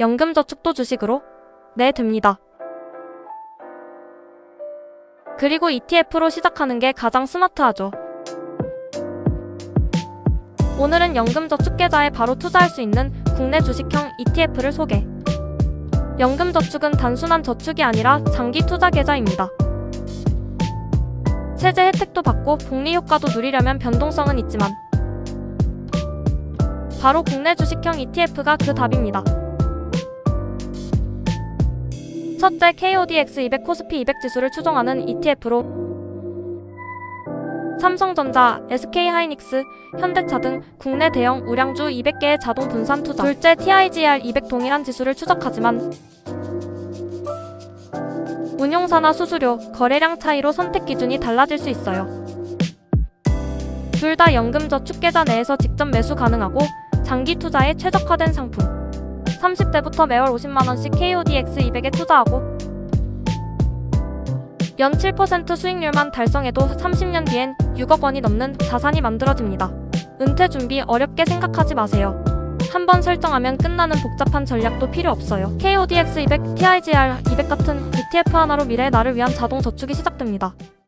연금저축도 주식으로 내됩니다. 그리고 ETF로 시작하는 게 가장 스마트하죠. 오늘은 연금저축 계좌에 바로 투자할 수 있는 국내 주식형 ETF를 소개. 연금저축은 단순한 저축이 아니라 장기 투자 계좌입니다. 세제 혜택도 받고 복리 효과도 누리려면 변동성은 있지만 바로 국내 주식형 ETF가 그 답입니다. 첫째 KODX 200 코스피 200 지수를 추종하는 ETF로 삼성전자, SK하이닉스, 현대차 등 국내 대형 우량주 200개의 자동 분산 투자. 둘째 TIGR 200 동일한 지수를 추적하지만 운용사나 수수료, 거래량 차이로 선택 기준이 달라질 수 있어요. 둘 다 연금저축 계좌 내에서 직접 매수 가능하고 장기 투자에 최적화된 상품. 30대부터 매월 50만원씩 KODX 200에 투자하고 연 7% 수익률만 달성해도 30년 뒤엔 6억 원이 넘는 자산이 만들어집니다. 은퇴 준비 어렵게 생각하지 마세요. 한번 설정하면 끝나는 복잡한 전략도 필요 없어요. KODX 200, TIGR 200 같은 ETF 하나로 미래의 나를 위한 자동 저축이 시작됩니다.